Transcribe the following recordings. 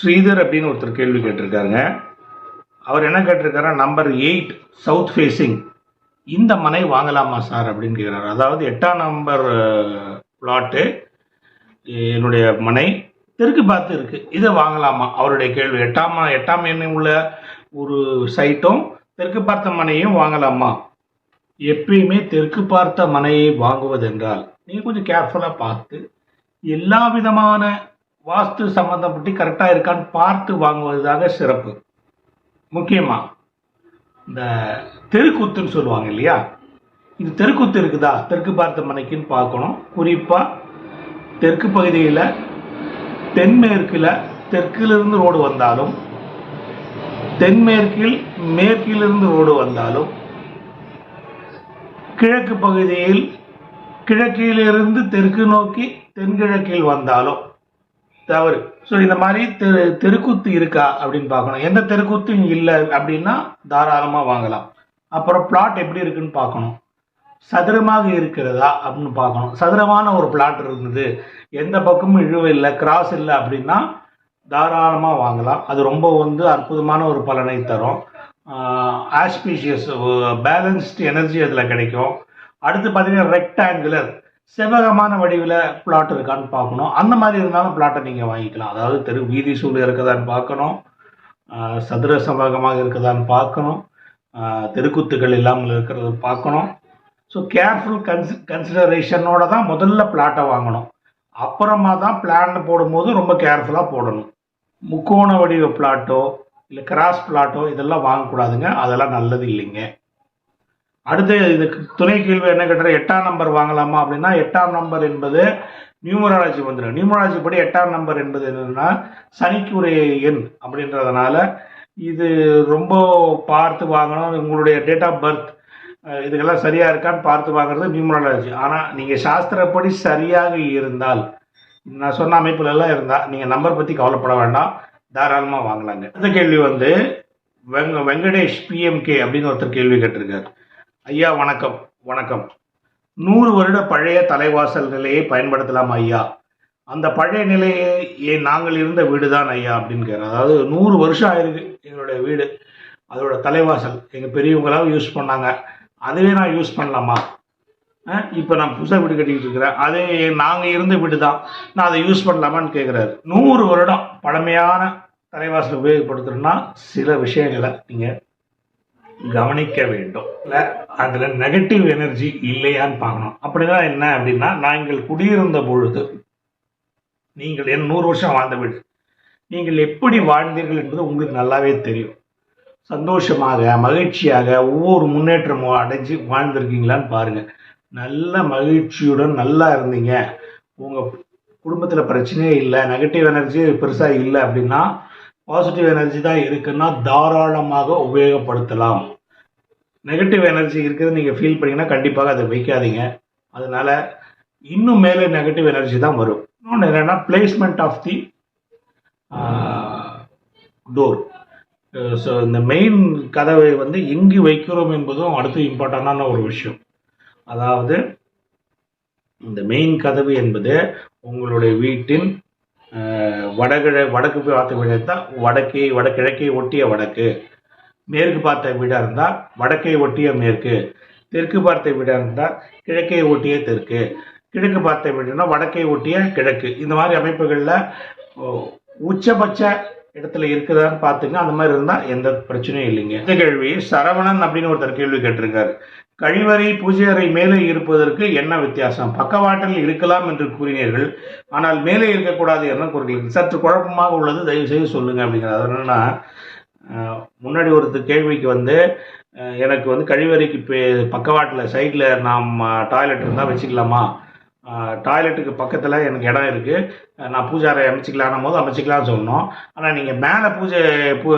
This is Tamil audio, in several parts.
ஸ்ரீதர் அப்படின்னு ஒருத்தர் கேள்வி கேட்டிருக்காருங்க. அவர் என்ன கேட்டிருக்காரா நம்பர் எயிட் சவுத் ஃபேஸிங் இந்த மனை வாங்கலாமா சார் அப்படின்னு கேட்குறாரு அதாவது எட்டாம் நம்பர் பிளாட்டு என்னுடைய மனை தெற்கு பார்த்து இருக்குது இதை வாங்கலாமா? அவருடைய கேள்வி. எட்டாம் எட்டாம் எண்ணெய் உள்ள ஒரு சைட்டும் தெற்கு பார்த்த மனையும் வாங்கலாமா? எப்பயுமே தெற்கு பார்த்த மனையை வாங்குவதென்றால் நீங்கள் கொஞ்சம் கேர்ஃபுல்லாக பார்த்து எல்லா விதமான வாஸ்து சம்மந்தப்பட்டு கரெக்டாக இருக்கான்னு பார்த்து வாங்குவதாக சிறப்பு. முக்கியமாக இந்த தெருக்கூத்துன்னு சொல்லுவாங்க இல்லையா? இது தெருக்கூத்து இருக்குதா? தெற்கு பார்த்த மனைக்குன்னு பார்க்கணும். குறிப்பாக தெற்கு பகுதியில் தென்மேற்கில் தெற்கிலிருந்து ரோடு வந்தாலும் தென்மேற்கில் மேற்கிலிருந்து ரோடு வந்தாலும் கிழக்கு பகுதியில் கிழக்கிலிருந்து தெற்கு நோக்கி தென்கிழக்கில் வந்தாலும் தவறு. ஸோ இந்த மாதிரி தெரு தெருக்கூத்து இருக்கா அப்படின்னு பார்க்கணும். எந்த தெருக்கூத்தும் இல்லை அப்படின்னா தாராளமாக வாங்கலாம். அப்புறம் பிளாட் எப்படி இருக்குன்னு பார்க்கணும். சதுரமாக இருக்கிறதா அப்படின்னு பார்க்கணும். சதுரமான ஒரு பிளாட் இருந்தது. எந்த பக்கமும் இழுவை இல்லை கிராஸ் இல்லை அப்படின்னா தாராளமாக வாங்கலாம். அது ரொம்ப வந்து அற்புதமான ஒரு பலனை தரும். ஆஸ்பீஷியஸ் பேலன்ஸ்டு எனர்ஜி அதில் கிடைக்கும். அடுத்து பார்த்தீங்கன்னா ரெக்டாங்குலர் செவ்வகமான வடிவில் பிளாட் இருக்கான்னு பார்க்கணும். அந்த மாதிரி இருந்தாலும் பிளாட்டை நீங்கள் வாங்கிக்கலாம். அதாவது தெரு வீதி சூழல் இருக்கதான்னு பார்க்கணும். சதுர செவ்வகமாக இருக்குதான்னு பார்க்கணும். தெருக்குத்துகள் இல்லாமல் இருக்கிறத பார்க்கணும். ஸோ கேர்ஃபுல் கன்சி கன்சிடரேஷனோட தான் முதல்ல பிளாட்டை வாங்கணும். அப்புறமா தான் பிளான் போடும்போது ரொம்ப கேர்ஃபுல்லாக போடணும். முக்கோண வடிவ பிளாட்டோ இல்லை கிராஸ் பிளாட்டோ இதெல்லாம் வாங்கக்கூடாதுங்க. அதெல்லாம் நல்லது இல்லைங்க. அடுத்து இதுக்கு துணை கேள்வி என்ன கேட்டார்? எட்டாம் நம்பர் வாங்கலாமா அப்படின்னா எட்டாம் நம்பர் என்பது நியூமராலஜி வந்துடும் நியூமராலஜி படி எட்டாம் நம்பர் என்பது என்னன்னா சனிக்குரிய எண் அப்படின்றதுனால இது ரொம்ப பார்த்து வாங்கணும். உங்களுடைய டேட் ஆஃப் பர்த் இதுக்கெல்லாம் சரியா இருக்கான்னு பார்த்து வாங்குறது நியூமராலஜி. ஆனால் நீங்கள் சாஸ்திரப்படி சரியாக இருந்தால் நான் சொன்ன அமைப்புல எல்லாம் இருந்தால் நீங்கள் நம்பர் பற்றி கவலைப்பட வேண்டாம். தாராளமாக வாங்கலாங்க. அடுத்த கேள்வி வந்து வெங்க வெங்கடேஷ் பிஎம்கே அப்படின்னு ஒருத்தர் கேள்வி கேட்டிருக்காரு. ஐயா வணக்கம். வணக்கம். நூறு வருட பழைய தலைவாசல் நிலையை பயன்படுத்தலாம் ஐயா. அந்த பழைய நிலையை ஏன் நாங்கள் இருந்த வீடு தான் ஐயா அப்படின்னு கேட்குறேன் அதாவது நூறு வருஷம் ஆயிருக்கு எங்களுடைய வீடு. அதோட தலைவாசல். எங்கள் பெரியவங்களாம் யூஸ் பண்ணாங்க. அதுவே நான் யூஸ் பண்ணலாமா? இப்போ நான் புதுசாக வீடு கட்டிக்கிட்டு இருக்கிறேன். அதே நாங்கள் இருந்த வீடு தான் நான் அதை யூஸ் பண்ணலாமான்னு கேட்குறாரு நூறு வருடம் பழமையான தலைவாசல் உபயோகப்படுத்துறோம்னா சில விஷயங்களை நீங்கள் கவனிக்க வேண்டும். இல்லை அதில் நெகட்டிவ் எனர்ஜி இல்லையான்னு பார்க்கணும். அப்படின்னா என்ன அப்படின்னா நாங்கள் குடியிருந்த பொழுது நீங்கள் என் நூறு வருஷம் வாழ்ந்த வீடு நீங்கள் எப்படி வாழ்ந்தீர்கள் என்பது உங்களுக்கு நல்லாவே தெரியும். சந்தோஷமாக மகிழ்ச்சியாக ஒவ்வொரு முன்னேற்றமும் அடைஞ்சு வாழ்ந்திருக்கீங்களான்னு பாருங்க. நல்ல மகிழ்ச்சியுடன் நல்லா இருந்தீங்க. உங்க குடும்பத்தில் பிரச்சனையே இல்லை நெகட்டிவ் எனர்ஜி பெருசாக இல்லை அப்படின்னா பாசிட்டிவ் எனர்ஜி தான் இருக்குன்னா தாராளமாக உபயோகப்படுத்தலாம். நெகட்டிவ் எனர்ஜி இருக்குது நீங்கள் ஃபீல் பண்ணீங்கன்னா கண்டிப்பாக அதை வைக்காதீங்க. அதனால இன்னும் மேலே நெகட்டிவ் எனர்ஜி தான் வரும். இன்னொன்று என்னென்னா placement of the door so இந்த மெயின் கதவை வந்து எங்கு வைக்கிறோம் என்பதும் அடுத்து இம்பார்ட்டண்டான ஒரு விஷயம். அதாவது இந்த மெயின் கதவு என்பது உங்களுடைய வீட்டின் வடகிழ வடக்கு பார்த்த வீடாக இருந்தால் வடக்கே வடகிழக்கே ஒட்டிய வடக்கு. மேற்கு பார்த்த வீடாக இருந்தால் வடக்கை ஒட்டிய மேற்கு. தெற்கு பார்த்த வீடாக இருந்தால் கிழக்கை ஒட்டிய தெற்கு. கிழக்கு பார்த்த வீடுனா வடக்கை ஒட்டிய கிழக்கு. இந்த மாதிரி அமைப்புகளில் உச்சபட்ச இடத்துல இருக்குதான்னு பார்த்துங்க அந்த மாதிரி இருந்தால் எந்த பிரச்சனையும் இல்லைங்க. இந்த கேள்வி சரவணன் அப்படின்னு ஒருத்தர் கேள்வி கேட்டிருக்காரு. கழிவறை பூஜை அறை மேலே இருப்பதற்கு என்ன வித்தியாசம்? பக்கவாட்டில் இருக்கலாம் என்று கூறினீர்கள். ஆனால் மேலே இருக்கக்கூடாது என்ன கூறுகிறீர்கள் சற்று குழப்பமாக உள்ளது. தயவு செய்து சொல்லுங்க அப்படிங்கிறது அது முன்னாடி ஒருத்தர் கேள்விக்கு வந்து எனக்கு வந்து கழிவறைக்கு பக்கவாட்டில் சைடில் நாம் டாய்லெட் இருந்தால் வச்சுக்கலாமா? டாய்லெட்டுக்கு பக்கத்தில் எனக்கு இடம் இருக்குது நான் பூஜை அறை போது அமைச்சிக்கலாம்னு சொன்னோம். ஆனால் நீங்கள் மேலே பூஜை பூ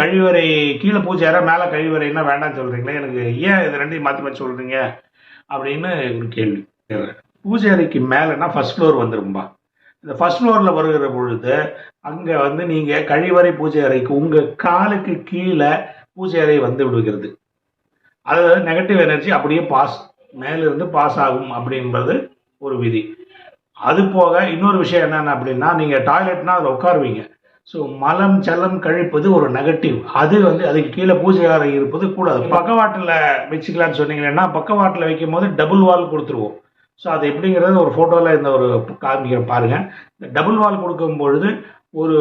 கழிவறை கீழே பூஜை அறை மேலே கழிவறைன்னா வேண்டாம்னு சொல்கிறீங்களே எனக்கு ஏன் இது ரெண்டையும் மாற்றி மாற்றி சொல்கிறீங்க அப்படின்னு ஒரு கேள்வி. பூஜை அறைக்கு மேலேனா ஃபர்ஸ்ட் ஃப்ளோர் வந்துரும்பா. இந்த ஃபர்ஸ்ட் ஃப்ளோரில் வருகிற பொழுது அங்கே வந்து நீங்கள் கழிவறை பூஜை அறைக்கு உங்கள் காலுக்கு கீழே பூஜை அறை வந்து விடுகிறது. அதாவது நெகட்டிவ் எனர்ஜி அப்படியே பாஸ் மேலிருந்து பாஸ் ஆகும் அப்படின்றது ஒரு விதி. அது போக இன்னொரு விஷயம் என்னென்ன அப்படின்னா நீங்கள் டாய்லெட்னா அதில் உட்காருவீங்க. ஸோ மலம் ஜலம் கழிப்பது ஒரு நெகட்டிவ் அது வந்து அதுக்கு கீழே பூஜை அறை இருப்பது கூடாது. பக்கவாட்டில் வச்சுக்கலாம்னு சொன்னீங்கன்னா பக்கவாட்டில் வைக்கும் போது டபுள் வால் கொடுத்துருவோம். ஸோ அது எப்படிங்கிறது ஒரு ஃபோட்டோவில் இந்த ஒரு காமிக்கிறேன் பாருங்கள் இந்த டபுள் வால் கொடுக்கும் பொழுது ஒரு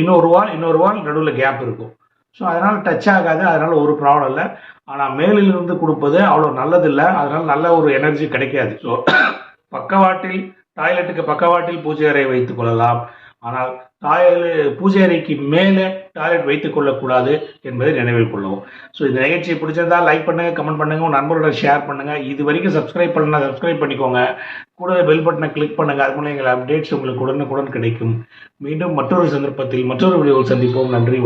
இன்னொரு வால் இன்னொரு வால் நடுவில் கேப் இருக்கும். ஸோ அதனால் டச் ஆகாது. அதனால் ஒரு ப்ராப்ளம் இல்லை. ஆனால் மேலிலிருந்து கொடுப்பது அவ்வளோ நல்லதில்லை. அதனால் நல்ல ஒரு எனர்ஜி கிடைக்காது. ஸோ பக்கவாட்டில் டாய்லெட்டுக்கு பக்கவாட்டில் பூஜை அறை வைத்துக் கொள்ளலாம். ஆனால் டாய்லெ பூஜை அறைக்கு மேலே டாய்லெட் வைத்துக் கொள்ளக்கூடாது என்பதை நினைவில் கொள்ளவும். ஸோ இந்த நிகழ்ச்சியை பிடிச்சிருந்தா லைக் பண்ணுங்கள் கமெண்ட் பண்ணுங்க உங்கள் நண்பர்களோட ஷேர் பண்ணுங்கள் இது வரைக்கும் சப்ஸ்கிரைப் பண்ணால் சப்ஸ்கிரைப் பண்ணிக்கோங்க. கூடவே பெல் பட்டனை கிளிக் பண்ணுங்க. அது மூலம் எங்கள் அப்டேட்ஸ் உங்களுக்கு உடனுக்குடன் கிடைக்கும். மீண்டும் மற்றொரு சந்தர்ப்பத்தில் மற்றொரு வீடியோவில் சந்திப்போம். நன்றி